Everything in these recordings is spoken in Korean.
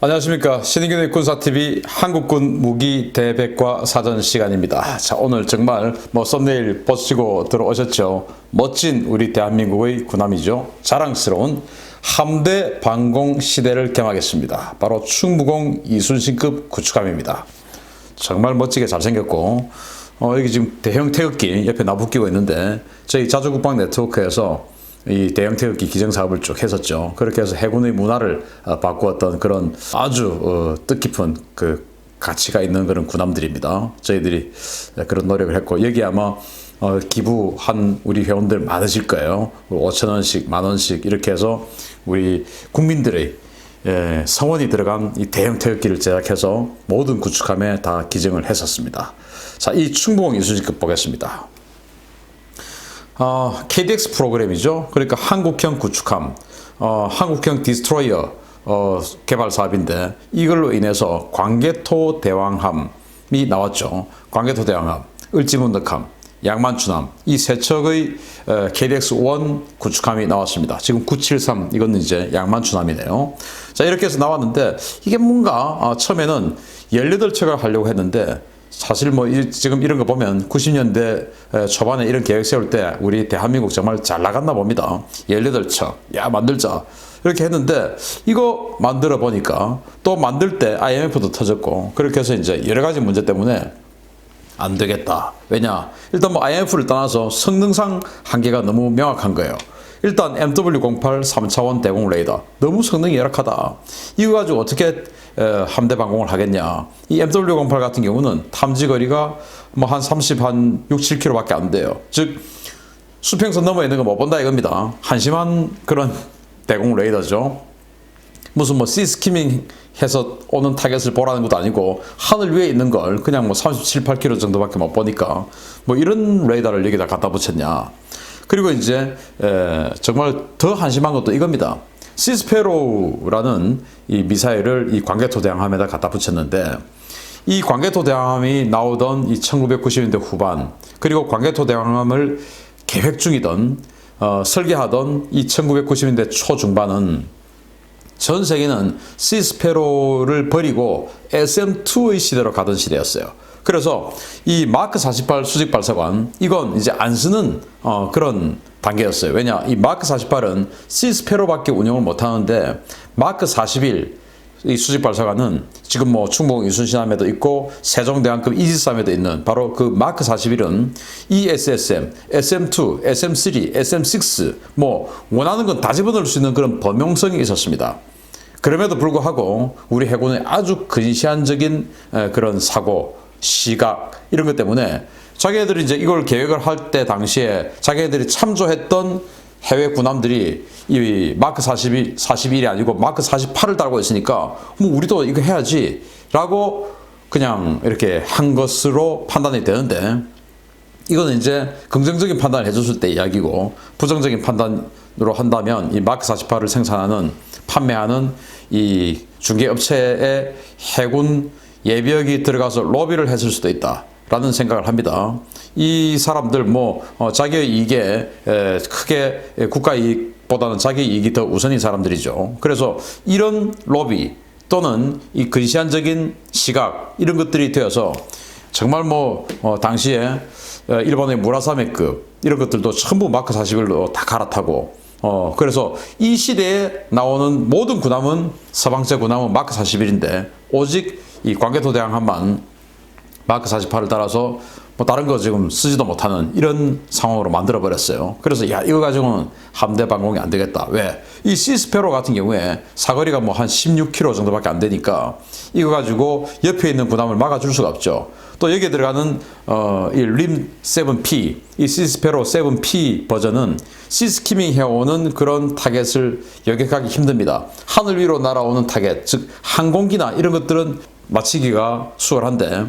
안녕하십니까. 신인균의 군사TV 한국군 무기 대백과 사전 시간입니다. 자 오늘 정말 뭐 썸네일 보시고 들어오셨죠? 멋진 우리 대한민국의 군함이죠? 자랑스러운 함대 방공 시대를 겸하겠습니다. 바로 충무공 이순신급 구축함입니다. 정말 멋지게 잘생겼고 어, 여기 지금 대형 태극기 옆에 나붙끼고 있는데 저희 자주국방 네트워크에서 이 대형 태극기 기증 사업을 쭉 했었죠. 그렇게 해서 해군의 문화를 어, 바꾸었던 그런 아주 어, 뜻깊은 그 가치가 있는 그런 군함들입니다. 저희들이 그런 노력을 했고 여기 아마 어, 기부한 우리 회원들 많으실 거예요. 5천 원씩, 만 원씩 이렇게 해서 우리 국민들의 예, 성원이 들어간 이 대형 태극기를 제작해서 모든 구축함에 다 기증을 했었습니다. 자, 이 충북 이수지급 보겠습니다. 어, KDX 프로그램이죠. 그러니까 한국형 구축함, 어, 한국형 디스트로이어 어, 개발 사업인데 이걸로 인해서 광개토 대왕함이 나왔죠. 광개토 대왕함, 을지문덕함, 양만추함 이 세 척의 어, KDX1 구축함이 나왔습니다. 지금 973 이건 이제 양만추함이네요. 자 이렇게 해서 나왔는데 이게 뭔가 어, 처음에는 18척을 하려고 했는데 사실 뭐 이, 지금 이런 거 보면 90년대 초반에 이런 계획 세울 때 우리 대한민국 정말 잘 나갔나 봅니다. 18척, 야, 만들자. 이렇게 했는데 이거 만들어 보니까 또 만들 때 IMF도 터졌고 그렇게 해서 이제 여러 가지 문제 때문에 안 되겠다. 왜냐? 일단 뭐 IMF를 떠나서 성능상 한계가 너무 명확한 거예요. 일단 MW08 3차원 대공 레이더 너무 성능이 열악하다. 이거 가지고 어떻게 함대 방공을 하겠냐. 이 MW08 같은 경우는 탐지 거리가 뭐 한 30, 한 6, 7km밖에 안 돼요. 즉 수평선 넘어 있는 거 못 본다 이겁니다. 한심한 그런 대공 레이더죠. 무슨 뭐 시스키밍 해서 오는 타겟을 보라는 것도 아니고 하늘 위에 있는 걸 그냥 뭐 37, 8km 정도밖에 못 보니까 뭐 이런 레이더를 여기다 갖다 붙였냐. 그리고 이제 에, 정말 더 한심한 것도 이겁니다. 시스페로라는 이 미사일을 이 광개토 대항함에다 갖다 붙였는데 이 광개토 대항함이 나오던 이 1990년대 후반 그리고 광개토 대항함을 계획 중이던 어, 설계하던 이 1990년대 초중반은 전 세계는 시스페로를 버리고 SM2의 시대로 가던 시대였어요. 그래서 이 마크 48 수직 발사관 이건 이제 안 쓰는 어, 그런 단계였어요. 왜냐 이 마크 48은 시스페로밖에 운영을 못 하는데 마크 41이 수직 발사관은 지금 뭐 충북 이순신함에도 있고 세종대왕급 이지삼에도 있는 바로 그 마크 41은 ESSM, SM2, SM3, SM6 뭐 원하는 건 다 집어넣을 수 있는 그런 범용성이 있었습니다. 그럼에도 불구하고 우리 해군의 아주 근시안적인 그런 사고, 시각 이런 것 때문에 자기네들이 이제 이걸 계획을 할 때 당시에 자기네들이 참조했던 해외 군함들이 이 마크 42, 41이 아니고 마크 48을 달고 있으니까 뭐 우리도 이거 해야지 라고 그냥 이렇게 한 것으로 판단이 되는데 이거는 이제 긍정적인 판단을 해줬을 때 이야기고 부정적인 판단으로 한다면 이 마크 48을 생산하는 판매하는 이 중개업체의 해군 예비역이 들어가서 로비를 했을 수도 있다. 라는 생각을 합니다. 이 사람들 뭐 어, 자기의 이익에 에, 크게 국가 이익보다는 자기 이익이 더 우선인 사람들이죠. 그래서 이런 로비 또는 이 근시안적인 시각 이런 것들이 되어서 정말 뭐 어, 당시에 일본의 무라사메급 이런 것들도 전부 마크 41로 다 갈아타고 어 그래서 이 시대에 나오는 모든 군함은 서방제 군함은 마크 41인데 오직 이 광개토 대항함만 마크 48을 따라서 뭐 다른 거 지금 쓰지도 못하는 이런 상황으로 만들어 버렸어요. 그래서 야 이거 가지고는 함대 방공이 안 되겠다. 왜? 이 시스페로 같은 경우에 사거리가 뭐 한 16km 정도밖에 안 되니까 이거 가지고 옆에 있는 부담을 막아줄 수가 없죠. 또 여기에 들어가는 어, 이림 7P, 이 시스페로 7P 버전은 시스키밍 해오는 그런 타겟을 여격하기 힘듭니다. 하늘 위로 날아오는 타겟, 즉 항공기나 이런 것들은 맞히기가 수월한데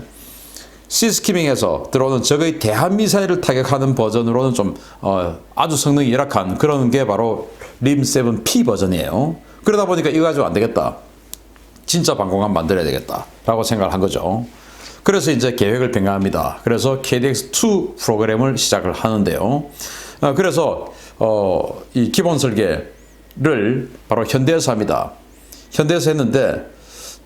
시스키밍에서 들어오는 적의 대한 미사일을 타격하는 버전으로는 좀 어, 아주 성능이 열악한 그런 게 바로 림 7P 버전이에요. 그러다 보니까 이거 가지고 안 되겠다. 진짜 방공함 만들어야 되겠다 라고 생각을 한 거죠. 그래서 이제 계획을 변경합니다. 그래서 KDX2 프로그램을 시작을 하는데요. 어, 그래서 어, 이 기본 설계를 바로 현대에서 합니다. 현대에서 했는데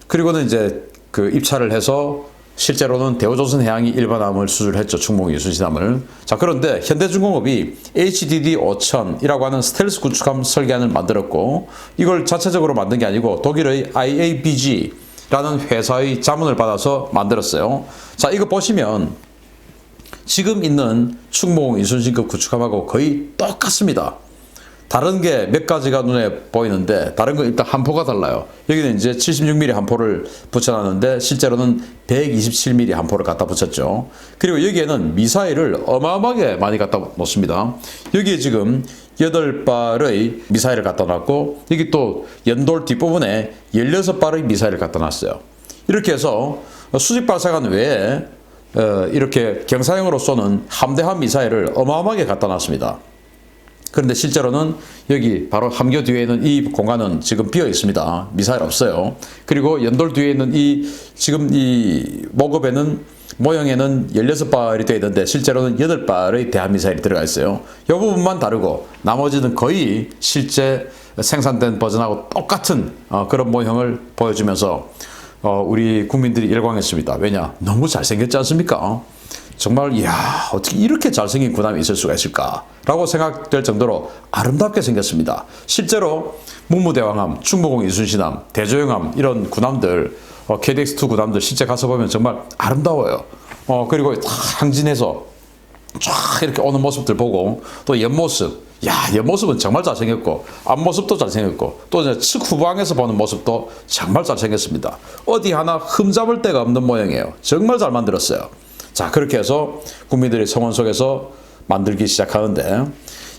그리고는 이제 그 입찰을 해서 실제로는 대우조선 해양이 일반함을 수출했죠. 충무 이순신함을. 자, 그런데 현대중공업이 HDD 5000이라고 하는 스텔스 구축함 설계안을 만들었고 이걸 자체적으로 만든 게 아니고 독일의 IABG라는 회사의 자문을 받아서 만들었어요. 자, 이거 보시면 지금 있는 충무공 이순신급 구축함하고 거의 똑같습니다. 다른 게 몇 가지가 눈에 보이는데 다른 건 일단 함포가 달라요. 여기는 이제 76mm 함포를 붙여놨는데 실제로는 127mm 함포를 갖다 붙였죠. 그리고 여기에는 미사일을 어마어마하게 많이 갖다 놓습니다. 여기에 지금 8발의 미사일을 갖다 놨고 여기 또 연돌 뒷부분에 16발의 미사일을 갖다 놨어요. 이렇게 해서 수직 발사관 외에 어, 이렇게 경사형으로 쏘는 함대함 미사일을 어마어마하게 갖다 놨습니다. 그런데 실제로는 여기 바로 함교 뒤에 있는 이 공간은 지금 비어 있습니다. 미사일 없어요. 그리고 연돌 뒤에 있는 이 지금 이 모급에는 모형에는 16발이 되어 있는데 실제로는 8발의 대한미사일이 들어가 있어요. 이 부분만 다르고 나머지는 거의 실제 생산된 버전하고 똑같은 어, 그런 모형을 보여주면서 어, 우리 국민들이 일광했습니다. 왜냐? 너무 잘생겼지 않습니까? 정말 이야 어떻게 이렇게 잘생긴 군함이 있을 수가 있을까라고 생각될 정도로 아름답게 생겼습니다. 실제로 문무대왕함, 충무공 이순신함, 대조영함 이런 군함들 어, KDX2 군함들 실제 가서 보면 정말 아름다워요. 어, 그리고 다 항진해서 쫙 이렇게 오는 모습들 보고 또 옆모습 야 옆모습은 정말 잘생겼고 앞모습도 잘생겼고 또 이제 측 후방에서 보는 모습도 정말 잘생겼습니다. 어디 하나 흠잡을 데가 없는 모양이에요. 정말 잘 만들었어요. 자, 그렇게 해서 국민들의 성원 속에서 만들기 시작하는데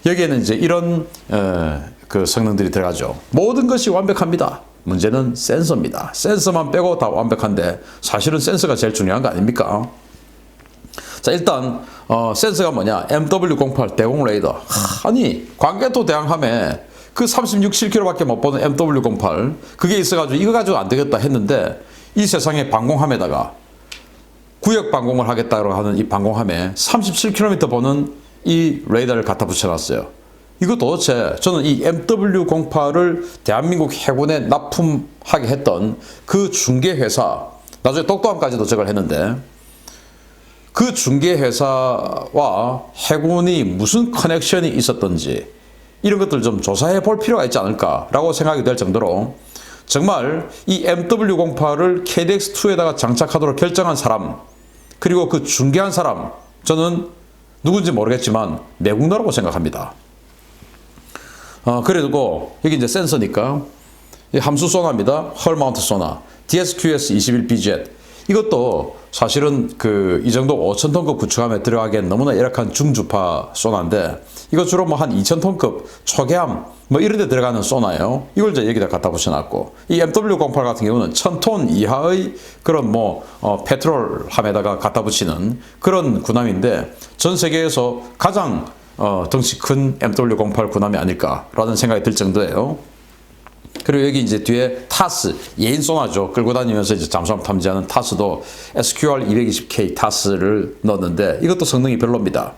여기에는 이제 이런 어, 그 성능들이 들어가죠. 모든 것이 완벽합니다. 문제는 센서입니다. 센서만 빼고 다 완벽한데 사실은 센서가 제일 중요한 거 아닙니까? 자, 일단 어, 센서가 뭐냐? MW08 대공 레이더. 하, 아니, 광개토 대항함에 그 36, 7km밖에 못 보는 MW08 그게 있어가지고 이거 가지고 안 되겠다 했는데 이 세상에 방공함에다가 구역 방공을 하겠다고 하는 이 방공함에 37km 보는 이 레이더를 갖다 붙여놨어요. 이거 도대체 저는 이 MW08을 대한민국 해군에 납품하게 했던 그 중개회사, 나중에 똑똑함까지도 저걸 했는데 그 중개회사와 해군이 무슨 커넥션이 있었던지 이런 것들 좀 조사해 볼 필요가 있지 않을까라고 생각이 될 정도로 정말 이 MW08을 KDX2에다가 장착하도록 결정한 사람, 그리고 그 중개한 사람 저는 누군지 모르겠지만 내국노라고 생각합니다. 어, 그리고 여기 이제 센서니까 함수 소나입니다. 헐 마운트 소나. DSQS 21BZ. 이것도 사실은 그 이 정도 5,000톤급 구축함에 들어가기엔 너무나 열악한 중주파 소나인데 이거 주로 뭐 한 2,000톤급 초계함 뭐 이런 데 들어가는 소나예요. 이걸 이제 여기다 갖다 붙여놨고 이 MW08 같은 경우는 1,000톤 이하의 그런 뭐 어, 페트롤함에다가 갖다 붙이는 그런 군함인데 전 세계에서 가장 어, 덩치 큰 MW08 군함이 아닐까라는 생각이 들 정도예요. 그리고 여기 이제 뒤에 타스 예인 소나죠 끌고 다니면서 이제 잠수함 탐지하는 타스도 SQR 220K 타스를 넣었는데 이것도 성능이 별로입니다.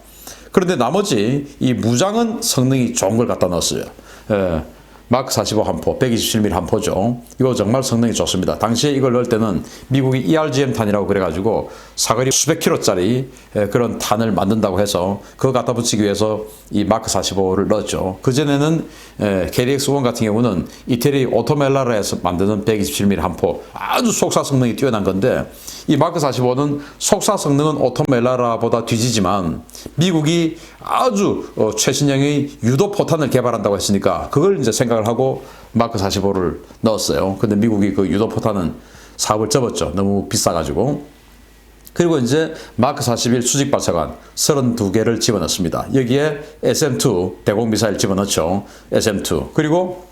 그런데 나머지 이 무장은 성능이 좋은 걸 갖다 넣었어요. 예. 마크 45 함포, 127mm 함포죠. 이거 정말 성능이 좋습니다. 당시에 이걸 넣을 때는 미국이 ERGM 탄이라고 그래가지고 사거리 수백 킬로짜리 그런 탄을 만든다고 해서 그거 갖다 붙이기 위해서 이 마크 45를 넣었죠. 그전에는 KDX-1 같은 경우는 이태리 오토멜라라에서 만드는 127mm 함포 아주 속사 성능이 뛰어난 건데 이 마크 45는 속사 성능은 오토멜라라보다 뒤지지만 미국이 아주 어, 최신형의 유도 포탄을 개발한다고 했으니까 그걸 이제 생각을 하고 마크 45를 넣었어요. 근데 미국이 그 유도 포탄은 사업을 접었죠. 너무 비싸가지고. 그리고 이제 마크 41 수직 발사관 32개를 집어넣습니다. 여기에 SM2 대공 미사일 집어넣죠. SM2. 그리고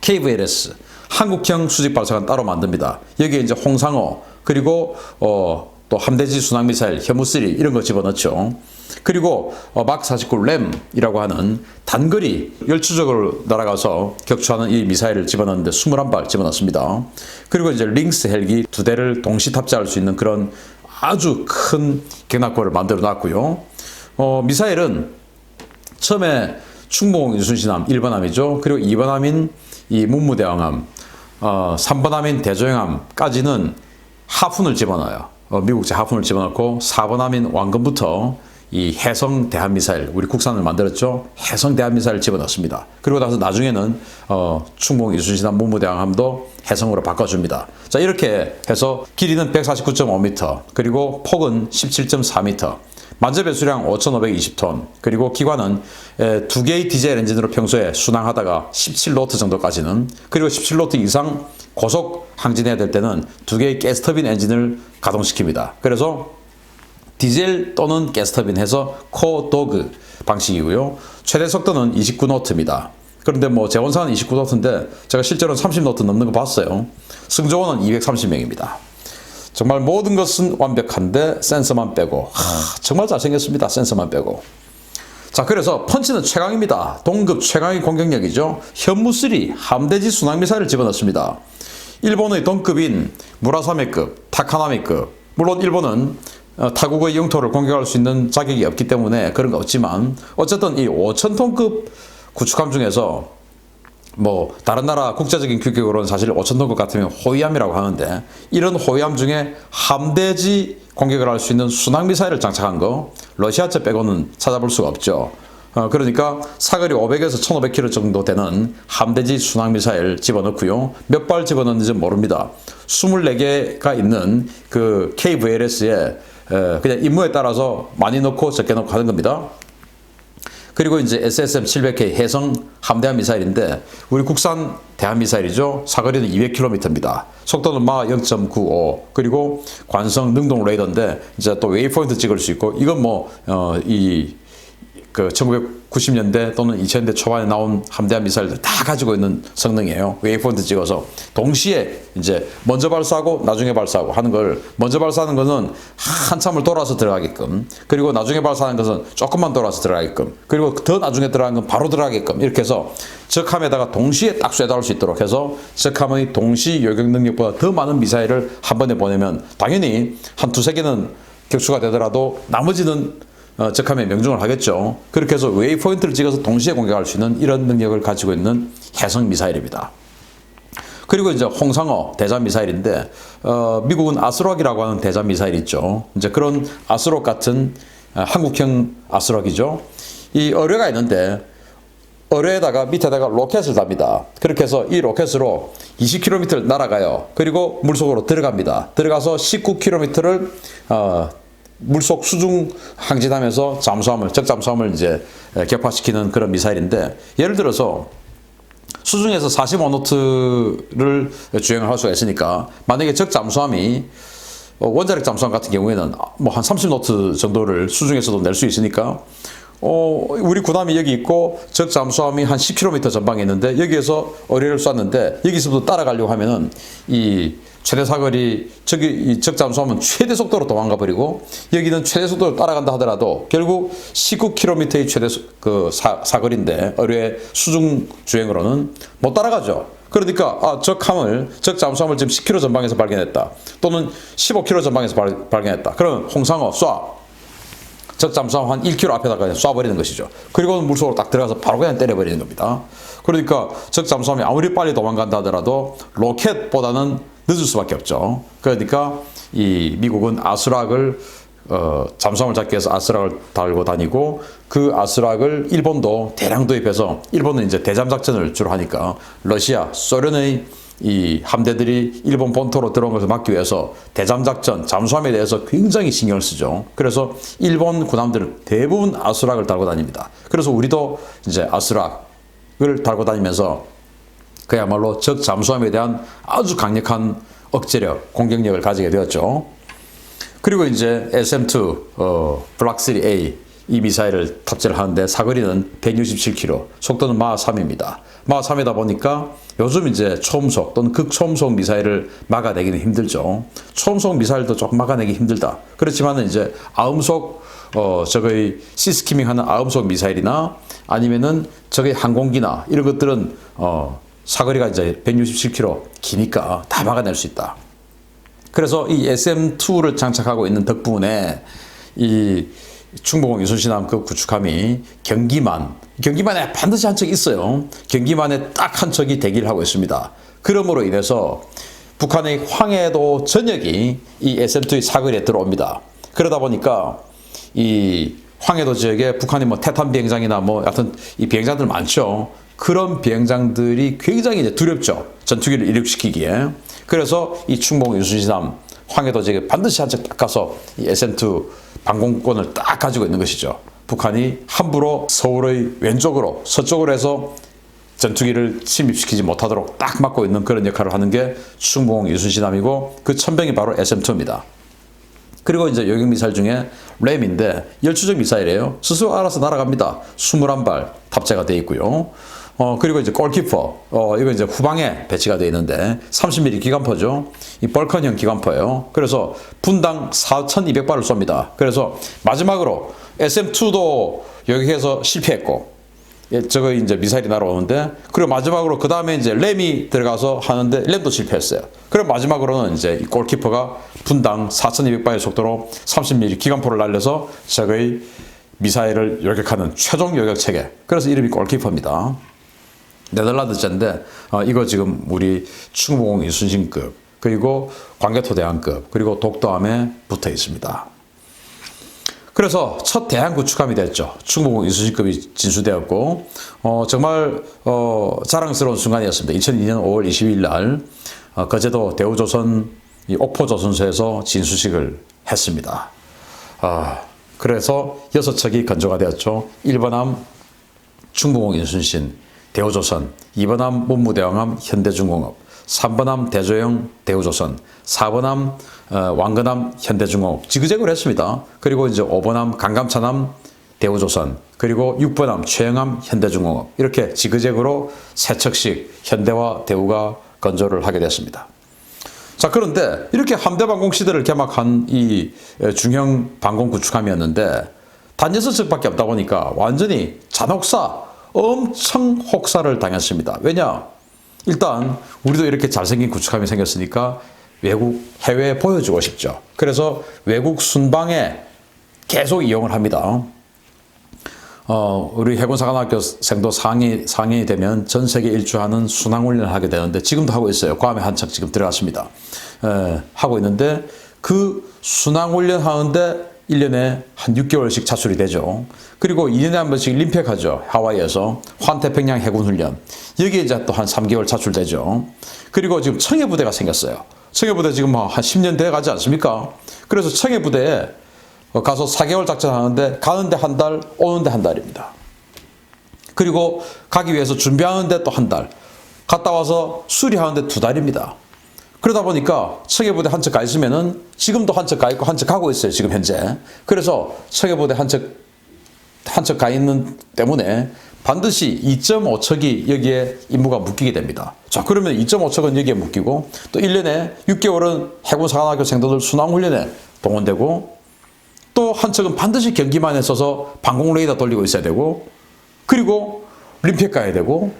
KVLS 한국형 수직 발사관 따로 만듭니다. 여기에 이제 홍상어 그리고 어, 또 함대지 순항 미사일 혐우3 이런 거 집어넣죠. 그리고 어, 마크 49 램이라고 하는 단거리 열추적으로 날아가서 격추하는 이 미사일을 집어넣는데 21발 집어넣습니다. 그리고 이제 링스 헬기 두 대를 동시 탑재할 수 있는 그런 아주 큰 격납고를 만들어 놨고요. 어, 미사일은 처음에 충무공 유순신함 1번함이죠. 그리고 2번함인 이 문무대왕함 어, 3번 함인 대조영함까지는 하푼을 집어넣어요. 어, 미국제 하푼을 집어넣고 4번 함인 왕건부터 이 해성 대한 미사일 우리 국산을 만들었죠. 해성 대한 미사일 집어넣습니다. 그리고 나서 나중에는 어, 충공 이순신함 문무대왕함도 해성으로 바꿔줍니다. 자 이렇게 해서 길이는 149.5m 그리고 폭은 17.4m 만재 배 수량 5,520톤 그리고 기관은 에, 두 개의 디젤 엔진으로 평소에 순항하다가 17노트 정도까지는 그리고 17노트 이상 고속 항진해야 될 때는 두 개의 가스터빈 엔진을 가동시킵니다. 그래서 디젤 또는 가스터빈 해서 코도그 방식이고요. 최대 속도는 29노트입니다. 그런데 뭐 재원사는 29노트인데 제가 실제로는 30노트 넘는 거 봤어요. 승조원은 230명입니다. 정말 모든 것은 완벽한데 센서만 빼고 하, 정말 잘생겼습니다. 센서만 빼고. 자 그래서 펀치는 최강입니다. 동급 최강의 공격력이죠. 현무3 함대지 순항미사일을 집어넣습니다. 일본의 동급인 무라사메급, 타카나미급 물론 일본은 어, 타국의 영토를 공격할 수 있는 자격이 없기 때문에 그런 거 없지만 어쨌든 이 5천톤급 구축함 중에서 뭐 다른 나라 국제적인 규격으로는 사실 5천톤급 같으면 호위함이라고 하는데 이런 호위함 중에 함대지 공격을 할 수 있는 순항 미사일을 장착한 거 러시아제 빼고는 찾아볼 수가 없죠. 어, 그러니까 사거리 500에서 1500km 정도 되는 함대지 순항 미사일 집어넣고요. 몇 발 집어넣는지 모릅니다. 24개가 있는 그 KVLS에 그냥 임무에 따라서 많이 넣고 적게 넣고 하는 겁니다. 그리고 이제 SSM 700K 해성 함대함 미사일인데 우리 국산 대함 미사일이죠. 사거리는 200km입니다. 속도는 마 0.95 그리고 관성 능동 레이더인데 이제 또 웨이포인트 찍을 수 있고 이건 뭐이 그 1990년대 또는 2000년대 초반에 나온 함대함 미사일들 다 가지고 있는 성능이에요. 웨이포인트 찍어서 동시에 이제 먼저 발사하고 나중에 발사하고 하는 걸 먼저 발사하는 것은 한참을 돌아서 들어가게끔 그리고 나중에 발사하는 것은 조금만 돌아서 들어가게끔 그리고 더 나중에 들어가는 건 바로 들어가게끔 이렇게 해서 적함에다가 동시에 딱 쏘아올 수 있도록 해서 적함의 동시 요격 능력보다 더 많은 미사일을 한 번에 보내면 당연히 한 두세 개는 격추가 되더라도 나머지는 어, 적함에 명중을 하겠죠. 그렇게 해서 웨이포인트를 찍어서 동시에 공격할 수 있는 이런 능력을 가지고 있는 해성 미사일입니다. 그리고 이제 홍상어 대잠 미사일인데 어, 미국은 아스록이라고 하는 대잠 미사일 있죠. 이제 그런 아스록 같은 어, 한국형 아스록이죠. 이 어뢰가 있는데 어뢰에다가 밑에다가 로켓을 답니다. 그렇게 해서 이 로켓으로 20km를 날아가요. 그리고 물속으로 들어갑니다. 들어가서 19km를 어, 물속 수중 항진하면서 잠수함을 적잠수함을 이제 격파시키는 그런 미사일인데 예를 들어서 수중에서 45노트를 주행을 할 수가 있으니까 만약에 적잠수함이 원자력 잠수함 같은 경우에는 뭐 한 30노트 정도를 수중에서도 낼 수 있으니까 어, 우리 군함이 여기 있고 적 잠수함이 한 10km 전방에 있는데 여기에서 어뢰를 쐈는데 여기서도 따라가려고 하면은 이 최대 사거리 저기 이 적 잠수함은 최대 속도로 도망가 버리고 여기는 최대 속도로 따라간다 하더라도 결국 19km의 최대 소, 그 사, 사거리인데 어뢰 수중 주행으로는 못 따라가죠. 그러니까 아, 적함을 적 잠수함을 지금 10km 전방에서 발견했다. 또는 15km 전방에서 발, 발견했다. 그러면 홍상어 쏴. 적잠수함 한 1km 앞에다가 그냥 쏴버리는 것이죠. 그리고 물속으로 딱 들어가서 바로 그냥 때려버리는 겁니다. 그러니까 적잠수함이 아무리 빨리 도망간다 하더라도 로켓보다는 늦을 수밖에 없죠. 그러니까 이 미국은 아수락을 어, 잠수함을 잡기 위해서 아스락을 달고 다니고 그 아스락을 일본도 대량 도입해서 일본은 이제 대잠 작전을 주로 하니까 러시아, 소련의 이 함대들이 일본 본토로 들어온 것을 막기 위해서 대잠 작전, 잠수함에 대해서 굉장히 신경을 쓰죠. 그래서 일본 군함들은 대부분 아수락을 달고 다닙니다. 그래서 우리도 이제 아수락을 달고 다니면서 그야말로 적 잠수함에 대한 아주 강력한 억제력, 공격력을 가지게 되었죠. 그리고 이제 SM2 어, 블락 3A 이 미사일을 탑재를 하는데 사거리는 167km, 속도는 마 3입니다. 마 3이다 보니까 요즘 이제 초음속 또는 극초음속 미사일을 막아내기는 힘들죠. 초음속 미사일도 조금 막아내기 힘들다. 그렇지만은 이제 아음속 어 저거의 시스키밍하는 아음속 미사일이나 아니면은 저거의 항공기나 이런 것들은 어 사거리가 이제 167km 기니까 다 막아낼 수 있다. 그래서 이 SM2를 장착하고 있는 덕분에 이 충북공 유순신함 그 구축함이 경기만, 경기만에 반드시 한 척 있어요. 경기만에 딱 한 척이 대기를 하고 있습니다. 그러므로 인해서 북한의 황해도 전역이 이 SM2의 사거리에 들어옵니다. 그러다 보니까 이 황해도 지역에 북한이 뭐 태탄 비행장이나 뭐 하여튼 이 비행장들 많죠. 그런 비행장들이 굉장히 이제 두렵죠. 전투기를 이륙시키기에. 그래서 이 충북 유순시남 황해도 지역에 반드시 한 척 딱 가서 이 SM2 방공권을 딱 가지고 있는 것이죠. 북한이 함부로 서울의 왼쪽으로 서쪽으로 해서 전투기를 침입시키지 못하도록 딱 막고 있는 그런 역할을 하는 게 충북 유순시남이고 그 천병이 바로 SM2입니다. 그리고 이제 요격 미사일 중에 램인데 열추적 미사일이에요. 스스로 알아서 날아갑니다. 21발 탑재가 되어 있고요. 어, 그리고 이제 골키퍼. 어, 이거 이제 후방에 배치가 되어 있는데 30mm 기관포죠. 이 벌컨형 기관포예요. 그래서 분당 4,200발을 쏩니다. 그래서 마지막으로 SM2도 여기에서 실패했고 예, 저거 이제 미사일이 날아오는데 그리고 마지막으로 그 다음에 이제 램이 들어가서 하는데 램도 실패했어요. 그럼 마지막으로는 이제 이 골키퍼가 분당 4,200발의 속도로 30mm 기관포를 날려서 적의 미사일을 요격하는 최종 요격 체계. 그래서 이름이 골키퍼입니다. 네덜란드제인데 어, 이거 지금 우리 충무공 이순신급 그리고 광개토 대왕급 그리고 독도함에 붙어 있습니다. 그래서 첫 대항 구축함이 됐죠. 충무공 이순신급이 진수되었고 어, 정말 어, 자랑스러운 순간이었습니다. 2002년 5월 22일 날 어, 거제도 대우조선 이 옥포조선소에서 진수식을 했습니다. 아, 그래서 여섯 척이 건조가 되었죠. 1번함 충무공 인순신 대우조선, 2번함 문무대왕함 현대중공업, 3번함 대조영 대우조선, 4번함 어, 왕건함 현대중공업 지그재그로 했습니다. 그리고 이제 5번함 강감찬함 대우조선, 그리고 6번함 최영함 현대중공업 이렇게 지그재그로 세 척씩 현대와 대우가 건조를 하게 됐습니다. 자 그런데 이렇게 함대 방공 시대를 개막한 이 중형 방공 구축함이었는데 단 여섯 척밖에 없다 보니까 완전히 잔혹사 엄청 혹사를 당했습니다. 왜냐? 일단 우리도 이렇게 잘생긴 구축함이 생겼으니까 외국 해외에 보여주고 싶죠. 그래서 외국 순방에 계속 이용을 합니다. 어, 우리 해군사관학교생도 상위, 상인이 되면 전 세계 일주하는 순항훈련을 하게 되는데 지금도 하고 있어요. 괌에 한척 지금 들어갔습니다. 에, 하고 있는데 그 순항훈련 하는데 1년에 한 6개월씩 차출이 되죠. 그리고 2년에 한 번씩 림팩하죠. 하와이에서 환태평양 해군훈련. 여기에 이제 또 한 3개월 차출되죠. 그리고 지금 청해부대가 생겼어요. 청해부대 지금 뭐한 10년 돼 가지 않습니까? 그래서 청해부대에 가서 4개월 작전하는데 가는데 한 달, 오는데 한 달입니다. 그리고 가기 위해서 준비하는데 또 한 달. 갔다 와서 수리하는데 두 달입니다. 그러다 보니까 청해부대 한 척 가 있으면은 지금도 한 척 가 있고 한 척 가고 있어요, 지금 현재. 그래서 청해부대 한 척, 한 척 가 있는 때문에 반드시 2.5척이 여기에 임무가 묶이게 됩니다. 자, 그러면 2.5척은 여기에 묶이고 또 1년에 6개월은 해군사관학교 생도들 순항훈련에 동원되고 또 한 척은 반드시 경기만 했어서 방공 레이더 돌리고 있어야 되고 그리고 림팩 가야 되고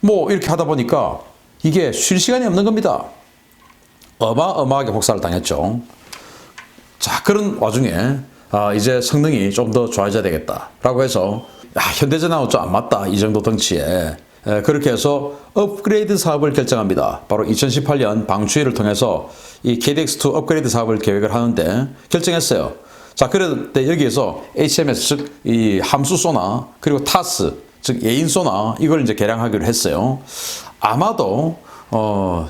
뭐 이렇게 하다 보니까 이게 쉴 시간이 없는 겁니다. 어마어마하게 혹사를 당했죠. 자, 그런 와중에 아, 이제 성능이 좀 더 좋아져야 되겠다라고 해서 야, 현대전하고 좀 안 맞다 이 정도 덩치에 에, 그렇게 해서 업그레이드 사업을 결정합니다. 바로 2018년 방추위를 통해서 이 KDX2 업그레이드 사업을 계획을 하는데 결정했어요. 자, 그런데 여기에서 HMS 즉 이 함수 소나 그리고 타스 즉 예인 소나 이걸 이제 개량하기로 했어요. 아마도 어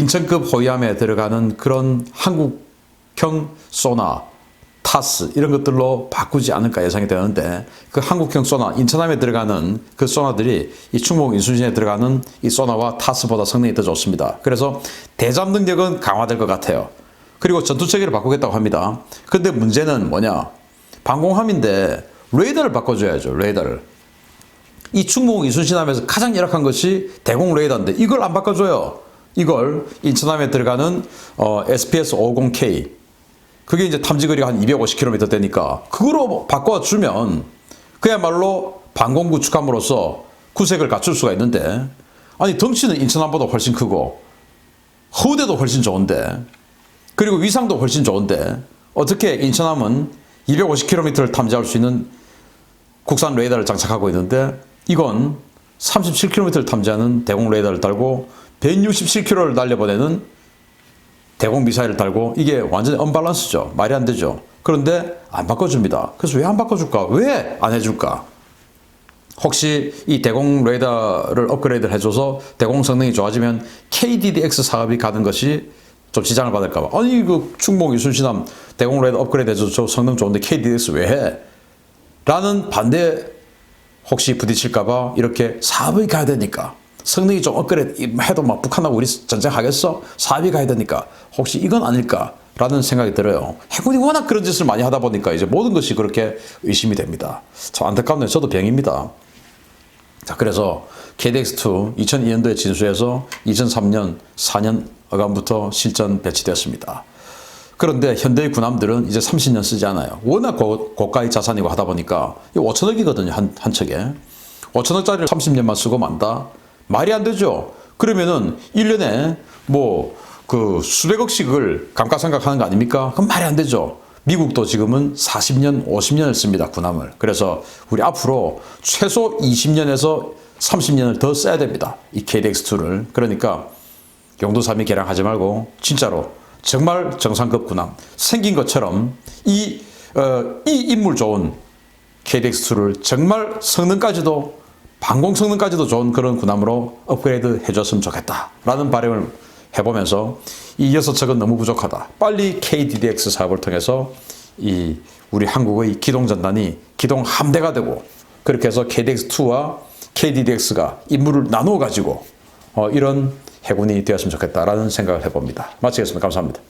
인천급 호위함에 들어가는 그런 한국형 소나, 타스 이런 것들로 바꾸지 않을까 예상이 되는데 그 한국형 소나, 인천함에 들어가는 그 소나들이 이 충북 인순신에 들어가는 이 소나와 타스보다 성능이 더 좋습니다. 그래서 대잠 능력은 강화될 것 같아요. 그리고 전투 체계를 바꾸겠다고 합니다. 근데 문제는 뭐냐? 방공함인데 레이더를 바꿔줘야죠. 레이더를. 이 충북 이순신함에서 가장 열악한 것이 대공 레이더인데 이걸 안 바꿔줘요. 이걸 인천함에 들어가는 어, SPS 50K 그게 이제 탐지거리가 한 250km 되니까 그거로 바꿔주면 그야말로 방공 구축함으로써 구색을 갖출 수가 있는데 아니 덩치는 인천함보다 훨씬 크고 허우대도 훨씬 좋은데 그리고 위상도 훨씬 좋은데 어떻게 인천함은 250km를 탐지할 수 있는 국산 레이더를 장착하고 있는데 이건 37km를 탐지하는 대공 레이더를 달고 167km를 날려보내는 대공 미사일을 달고 이게 완전히 언밸런스죠. 말이 안 되죠. 그런데 안 바꿔줍니다. 그래서 왜 안 바꿔줄까? 왜 안 해줄까? 혹시 이 대공 레이더를 업그레이드를 해줘서 대공 성능이 좋아지면 KDDX 사업이 가는 것이 좀 지장을 받을까 봐. 아니 그 충북 이순신함 대공 레이더 업그레이드 해줘서 저 성능 좋은데 KDDX 왜 해? 라는 반대 혹시 부딪힐까 봐 이렇게 사업이 가야 되니까 성능이 좀 업그레이드 해도 막 북한하고 우리 전쟁하겠어? 사업이 가야 되니까 혹시 이건 아닐까? 라는 생각이 들어요. 해군이 워낙 그런 짓을 많이 하다 보니까 이제 모든 것이 그렇게 의심이 됩니다. 참 안타깝네요. 저도 병입니다. 자, 그래서 KDX2 2002년도에 진수해서 2003년 4년 어간부터 실전 배치되었습니다. 그런데 현대의 군함들은 이제 30년 쓰지 않아요. 워낙 고, 고가의 자산이고 하다 보니까 5천억이거든요. 한, 한 척에. 5천억짜리를 30년만 쓰고 만다? 말이 안 되죠. 그러면은 1년에 뭐 그 수백억씩을 감가상각 하는 거 아닙니까? 그럼 말이 안 되죠. 미국도 지금은 40년, 50년을 씁니다. 군함을. 그래서 우리 앞으로 최소 20년에서 30년을 더 써야 됩니다. 이 KDX2를. 그러니까 용도삼이 개량하지 말고 진짜로 정말 정상급 군함 생긴 것처럼 이, 어, 이 인물 좋은 KDX2를 정말 성능까지도 방공 성능까지도 좋은 그런 군함으로 업그레이드 해줬으면 좋겠다라는 바람을 해보면서 이 여섯 척은 너무 부족하다. 빨리 KDDX 사업을 통해서 이 우리 한국의 기동 전단이 기동 함대가 되고 그렇게 해서 KDX2와 KDDX가 임무를 나누어 가지고 어, 이런 해군이 되었으면 좋겠다라는 생각을 해봅니다. 마치겠습니다. 감사합니다.